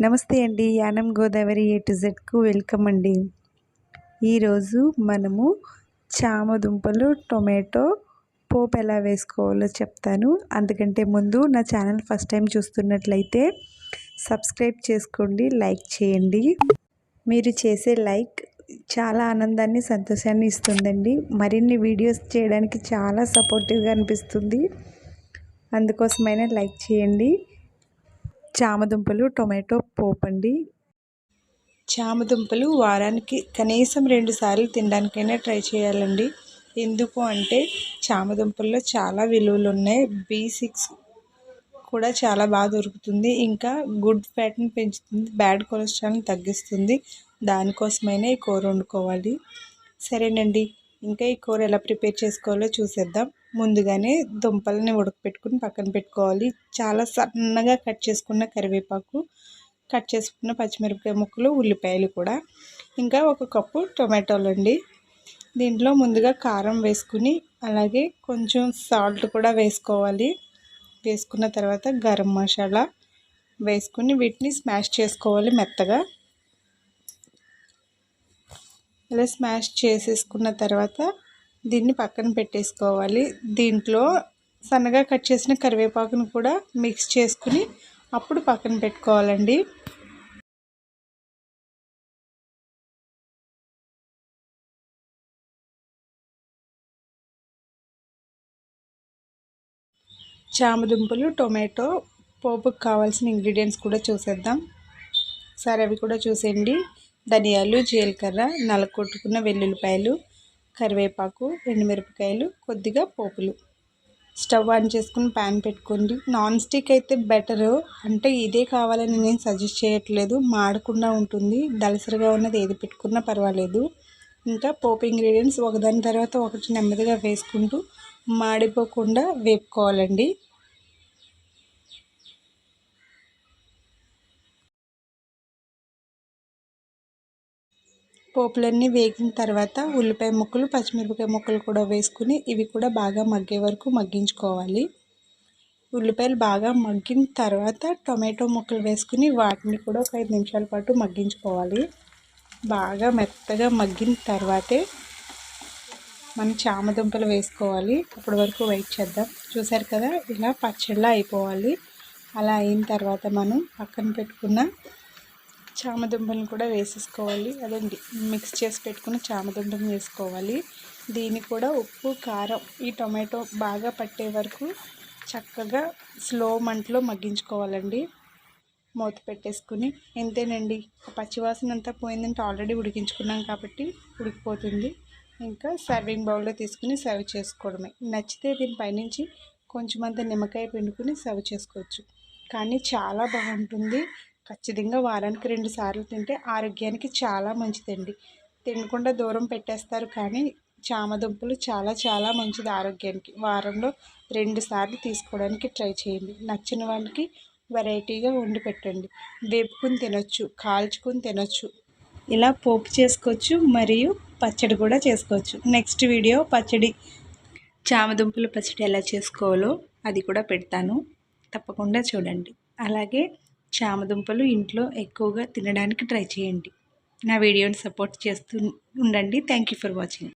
నమస్తే అండి. Yanam Godavari A to జెడ్కు వెల్కమ్ అండి. ఈరోజు మనము చామ దుంపలు టొమాటో పోపు ఎలా వేసుకోవాలో చెప్తాను. అందుకంటే ముందు నా ఛానల్ ఫస్ట్ టైం చూస్తున్నట్లయితే సబ్స్క్రైబ్ చేసుకోండి లైక్ చేయండి. మీరు చేసే లైక్ చాలా ఆనందాన్ని సంతోషాన్ని ఇస్తుందండి. మరిన్ని వీడియోస్ చేయడానికి చాలా సపోర్టివ్గా అనిపిస్తుంది. అందుకోసమైనా లైక్ చేయండి. చామదుంపలు టొమాటో పోపండి. చామదుంపలు వారానికి కనీసం రెండు సార్లు తినడానికైనా ట్రై చేయాలండి. ఎందుకు అంటే చామదుంపల్లో చాలా విలువలు ఉన్నాయి బీ సిక్స్ కూడా చాలా బాగా దొరుకుతుంది. ఇంకా గుడ్ ఫ్యాట్ని పెంచుతుంది. బ్యాడ్ కొలెస్ట్రాల్ని తగ్గిస్తుంది. దానికోసమైనా ఈ కూర వండుకోవాలి. సరేనండి. ఇంకా ఈ కూర ఎలా ప్రిపేర్ చేసుకోవాలో చూసేద్దాం. ముందుగానే దుంపలని ఉడకపెట్టుకుని పక్కన పెట్టుకోవాలి. చాలా సన్నగా కట్ చేసుకున్న కరివేపాకు కట్ చేసుకున్న పచ్చిమిరపకాయ ముక్కలు ఉల్లిపాయలు కూడా. ఇంకా ఒక కప్పు టొమాటోలు అండి. దీంట్లో ముందుగా కారం వేసుకుని అలాగే కొంచెం సాల్ట్ కూడా వేసుకోవాలి. వేసుకున్న తర్వాత గరం మసాలా వేసుకుని వీటిని స్మాష్ చేసుకోవాలి మెత్తగా. ఇలా స్మాష్ చేసేసుకున్న తర్వాత దీన్ని పక్కన పెట్టేసుకోవాలి. దీంట్లో సన్నగా కట్ చేసిన కరివేపాకును కూడా మిక్స్ చేసుకుని అప్పుడు పక్కన పెట్టుకోవాలండి. చామదుంపలు టొమాటో పోపుకు కావాల్సిన ఇంగ్రీడియంట్స్ కూడా చూసేద్దాం. సరే అవి కూడా చూసేయండి. ధనియాలు జీలకర్ర నలకొట్టుకున్న వెల్లుల్లిపాయలు కరివేపాకు ఎండుమిరపకాయలు కొద్దిగా పోపులు. స్టవ్ ఆన్ చేసుకుని ప్యాన్ పెట్టుకోండి. నాన్ స్టిక్ అయితే బెటర్. అంటే ఇదే కావాలని నేను సజెస్ట్ చేయట్లేదు. మాడకుండా ఉంటుంది. దలసరిగా ఉన్నది ఏది పెట్టుకున్నా పర్వాలేదు. ఇంకా పోపు ఇంగ్రీడియంట్స్ ఒకదాని తర్వాత ఒకటి నెమ్మదిగా వేసుకుంటూ మాడిపోకుండా వేపుకోవాలండి. పోపులన్నీ వేగిన తర్వాత ఉల్లిపాయ ముక్కలు పచ్చిమిరపకాయ ముక్కలు కూడా వేసుకుని ఇవి కూడా బాగా మగ్గే వరకు మగ్గించుకోవాలి. ఉల్లిపాయలు బాగా మగ్గిన తర్వాత టొమాటో ముక్కలు వేసుకుని వాటిని కూడా ఒక ఐదు నిమిషాల పాటు మగ్గించుకోవాలి. బాగా మెత్తగా మగ్గిన తర్వాతే మనం చామదుంపలు వేసుకోవాలి. అప్పటి వరకు వెయిట్ చేద్దాం. చూసారు కదా ఇలా పచ్చళ్ళ అయిపోవాలి. అలా అయిన తర్వాత మనం పక్కన పెట్టుకున్న చామదుంపలను కూడా వేసేసుకోవాలి. అదండి. మిక్స్ చేసి పెట్టుకున్న చామదుంపం వేసుకోవాలి. దీన్ని కూడా ఉప్పు కారం ఈ టొమాటో బాగా పట్టే వరకు చక్కగా స్లో మంటలో మగ్గించుకోవాలండి. మూత పెట్టేసుకుని ఎంతేనండి పచ్చివాసన అంతా పోయిందంటే ఆల్రెడీ ఉడికించుకున్నాం కాబట్టి ఉడికిపోతుంది. ఇంకా సర్వింగ్ బౌల్లో తీసుకుని సర్వ్ చేసుకోవడమే. నచ్చితే దీని పైనుంచి కొంచెం అంత నిమ్మకాయ పిండుకుని సర్వ్ చేసుకోవచ్చు. కానీ చాలా బాగుంటుంది. ఖచ్చితంగా వారానికి రెండు సార్లు తింటే ఆరోగ్యానికి చాలా మంచిదండి. తినకుండా దూరం పెట్టేస్తారు కానీ చామదుంపలు చాలా చాలా మంచిది ఆరోగ్యానికి. వారంలో రెండు సార్లు తీసుకోవడానికి ట్రై చేయండి. నచ్చిన వాళ్ళకి వెరైటీగా వండి పెట్టండి. వేపుకుని తినొచ్చు కాల్చుకుని తినొచ్చు. ఇలా పోపు చేసుకోవచ్చు మరియు పచ్చడి కూడా చేసుకోవచ్చు. నెక్స్ట్ వీడియో పచ్చడి. చామదుంపల పచ్చడి ఎలా చేసుకోవాలో అది కూడా పెడతాను. తప్పకుండా చూడండి. అలాగే చామదుంపలు ఇంట్లో ఎక్కువగా తినడానికి ట్రై చేయండి. నా వీడియోని సపోర్ట్ చేస్తూ ఉండండి. Thank you for watching